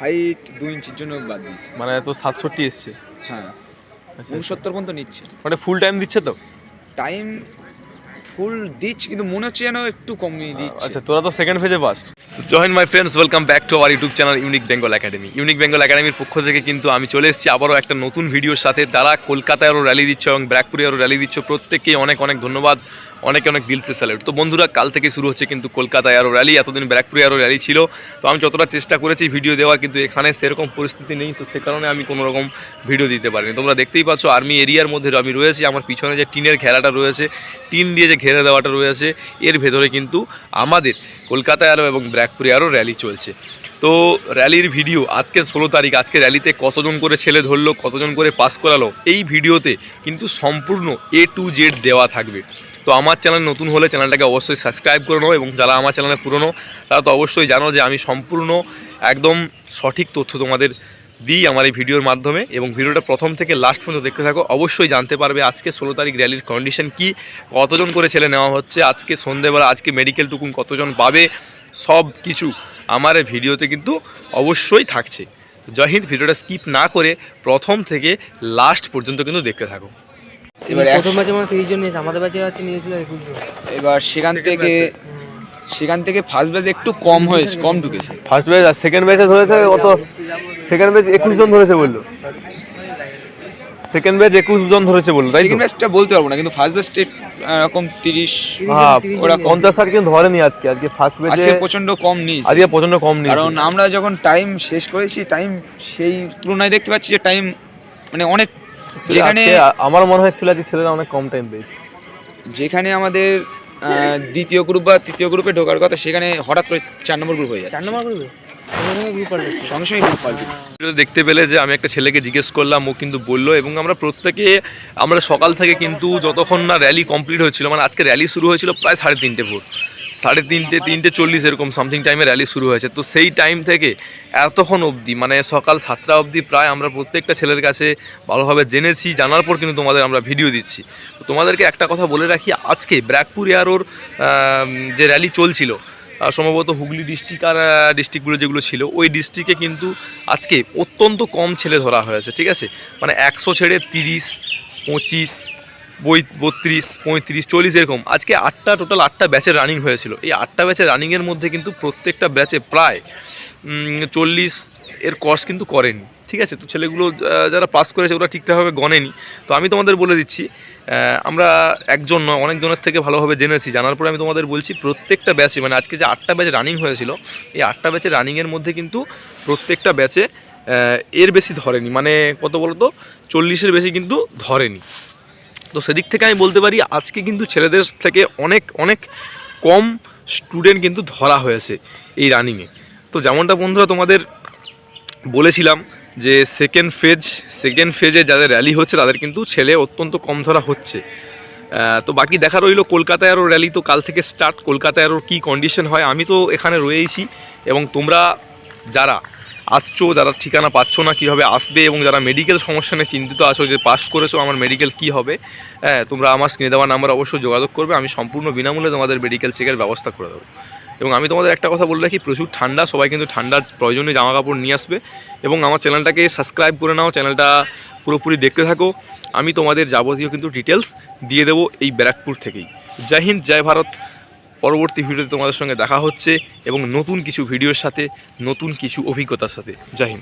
Height দু ইঞ্চির জন্য বাদ দিয়েছি। মানে এত সাতষট্টি এসছে। হ্যাঁ আচ্ছা উনসত্তর পর্যন্ত নিচ্ছে। মানে ফুল টাইম দিচ্ছে তো? টাইম ফুল দিচ্ছে কিন্তু মনে হচ্ছে যেন একটু কমিয়ে দিচ্ছে। আচ্ছা তোরা তো সেকেন্ড ফেজে pass join my friends welcome back to our YouTube channel unique Bengal academy unique Bengal একাডেমির পক্ষ থেকে কিন্তু আমি চলে এসেছি আবারও একটা নতুন ভিডিওর সাথে। তারা কলকাতায় আরও র্যালি দিচ্ছ এবং ব্র্যাকপুরে আরও র্যালি দিচ্ছ। প্রত্যেককেই অনেক অনেক ধন্যবাদ। অনেক অনেক দিলসে স্যালাড তো বন্ধুরা, কাল থেকে শুরু হচ্ছে কিন্তু কলকাতায় আরও র্যালি এতদিন ব্র্যাকপুরে আরও র্যালি ছিল। তো আমি যতটা চেষ্টা করেছি ভিডিও দেওয়ার, কিন্তু এখানে সেরকম পরিস্থিতি নেই। তো সে কারণে আমি কোনো রকম ভিডিও দিতে পারিনি। তোমরা দেখতেই পাচ্ছ আর্মি এরিয়ার মধ্যে আমি রয়েছি, আমার পিছনে যে টিনের ঘেরাটা রয়েছে, টিন দিয়ে যে ঘেরে দেওয়াটা রয়েছে, এর ভেতরে কিন্তু আমাদের কলকাতায় আরও এবং ব্র্যাকপুরে আরও র্যালি চলছে। তো র্যালির ভিডিও আজকে ষোলো তারিখ, আজকে র্যালিতে কতজন করে ছেলে ধরলো, কতজন করে পাস করালো, এই ভিডিওতে কিন্তু সম্পূর্ণ এ টু জেড দেওয়া থাকবে। তো আমার চ্যানেল নতুন হলে চ্যানেলটাকে অবশ্যই সাবস্ক্রাইব করে নাও এবং যারা আমার চ্যানেলে পুরনো, তারা তো অবশ্যই জানো যে আমি সম্পূর্ণ একদম সঠিক তথ্য তোমাদের দিই আমার এই ভিডিওর মাধ্যমে এবং ভিডিওটা প্রথম থেকে লাস্ট পর্যন্ত দেখতে থাকো। অবশ্যই জানতে পারবে আজকে ষোলো তারিখ র্যালির কন্ডিশন কি, কতজন করে ছেলে নেওয়া হচ্ছে, আজকে সন্ধেবেলা, আজকে মেডিকেল টুকুন কতজন পাবে সব কিছু আমার এই ভিডিওতে কিন্তু অবশ্যই থাকছে। জয় হিন্দ ভিডিওটা স্কিপ না করে প্রথম থেকে লাস্ট পর্যন্ত কিন্তু দেখতে থাকো। এবার প্রথম ম্যাচে মানে তিরিশ জন আমাদের ব্যাচে হচ্ছে নিয়েছিল একুশ জন। এবার সেখান থেকে সেখান থেকে ফার্স্ট ব্যাচ একটু কম হয়েছে কম ঢুকেছে। ফার্স্ট ব্যাচ আর সেকেন্ড ব্যাচে ধরেছে কত সেকেন্ড ব্যাচ একুশ জন ধরেছে বলল। সেকেন্ড ব্যাচ একুশ জন ধরেছে বলল তাই সেকেন্ড ব্যাচটা বলতে পারব না কিন্তু ফার্স্ট ব্যাচ এরকম তিরিশ হ্যাঁ ওরা ওরা পঞ্চাশ ষাট কিন্তু ধরেনি আজকে আজকে ফার্স্ট ব্যাচে আজকে প্রচণ্ড কম নিয়েছে আজকে প্রচণ্ড কম নিয়েছে কারণ আমরা যখন টাইম শেষ করেছি টাইম সেই তুলনায় দেখতে পাচ্ছি যে টাইম মানে অনেক যেখানে আমার মনে হচ্ছিল আজকে ছেলেরা অনেক কম টাইম পেয়েছে। যেখানে আমাদের দ্বিতীয় গ্রুপ বা তৃতীয় গ্রুপে ঢোকার কথা সেখানে হঠাৎ করে চার নম্বর গ্রুপ হয়ে চার যাচ্ছে নম্বর গ্রুপ দেখতে পেলে যে আমি একটা ছেলেকে জিজ্ঞেস করলাম, ও কিন্তু বলল এবং আমরা প্রত্যেকে, আমরা সকাল থেকে কিন্তু যতক্ষণ না র্যালি কমপ্লিট হয়েছিল মানে আজকে র্যালি শুরু হয়েছিল প্রায় সাড়ে তিনটে ভোর। সাড়ে তিনটে তিনটে চল্লিশ এরকম সামথিং টাইমে র্যালি শুরু হয়েছে। তো সেই টাইম থেকে এতক্ষণ অবধি মানে সকাল সাতটা অবধি প্রায় আমরা প্রত্যেকটা ছেলের কাছে ভালোভাবে জেনেছি, জানার পর কিন্তু তোমাদের আমরা ভিডিও দিচ্ছি। তোমাদেরকে একটা কথা বলে রাখি, আজকে ব্র্যাকপুর এয়ারোর যে র্যালি চলছিল সম্ভবত হুগলি ডিস্ট্রিক্ট আর ডিস্ট্রিক্টগুলো যেগুলো ছিল, ওই ডিস্ট্রিক্টে কিন্তু আজকে অত্যন্ত কম ছেলে ধরা হয়েছে, ঠিক আছে? মানে একশো ছেড়ে তিরিশ, পঁচিশ বই বত্রিশ, পঁয়ত্রিশ, চল্লিশ এরকম। আজকে আটটা টোটাল আটটা ব্যাচের রানিং হয়েছিল। এই আটটা ব্যাচের রানিংয়ের মধ্যে কিন্তু প্রত্যেকটা ব্যাচে প্রায় চল্লিশ এর কোর্স কিন্তু করেনি। ঠিক আছে? তো ছেলেগুলো যারা পাস করেছে, ওরা ঠিকঠাকভাবে গণেনি। তো আমি তোমাদের বলে দিচ্ছি আমরা একজন নয় অনেকজনের থেকে ভালোভাবে জেনেছি। জানার পরে আমি তোমাদের বলছি, প্রত্যেকটা ব্যাচে মানে আজকে যে আটটা ব্যাচ রানিং হয়েছিল, এই আটটা ব্যাচের রানিংয়ের মধ্যে কিন্তু প্রত্যেকটা ব্যাচে এর বেশি ধরেনি। মানে কত বলতো? চল্লিশের বেশি কিন্তু ধরেনি। তো সেদিক থেকে আমি বলতে পারি, আজকে কিন্তু ছেলেদের থেকে অনেক অনেক কম স্টুডেন্ট কিন্তু ধরা হয়েছে এই রানিংয়ে তো যেমনটা বন্ধুরা তোমাদের বলেছিলাম যে সেকেন্ড ফেজ সেকেন্ড ফেজে যাদের র্যালি হচ্ছে, তাদের কিন্তু ছেলে অত্যন্ত কম ধরা হচ্ছে। তো বাকি দেখা রইল কলকাতায় আরও র্যালি তো কাল থেকে স্টার্ট কলকাতায় আরও কী কন্ডিশন হয়, আমি তো এখানে রয়েইছি। এবং তোমরা যারা আসছো, যারা ঠিকানা পাচ্ছ না কীভাবে আসবে এবং যারা মেডিকেল সমস্যা নিয়ে চিন্তিত আছো যে পাস করেছ, আমার মেডিকেল কী হবে হ্যাঁ তোমরা আমার স্ক্রিনে দেওয়া নাম্বার অবশ্যই যোগাযোগ করবে, আমি সম্পূর্ণ বিনামূল্যে তোমাদের মেডিকেল চেকের ব্যবস্থা করে দেবো। এবং আমি তোমাদের একটা কথা বলে রাখি, প্রচুর ঠান্ডা, সবাই কিন্তু ঠান্ডার প্রয়োজনীয় জামা কাপড় নিয়ে আসবে এবং আমার চ্যানেলটাকে সাবস্ক্রাইব করে নাও চ্যানেলটা পুরোপুরি দেখতে থাকো। আমি তোমাদের যাবতীয় কিন্তু ডিটেলস দিয়ে দেবো এই ব্যারাকপুর থেকেই। জয় হিন্দ, জয় ভারত। পরবর্তী ভিডিওতে তোমাদের সঙ্গে দেখা হচ্ছে এবং নতুন কিছু ভিডিওর সাথে নতুন কিছু অভিজ্ঞতার সাথে। জাহিন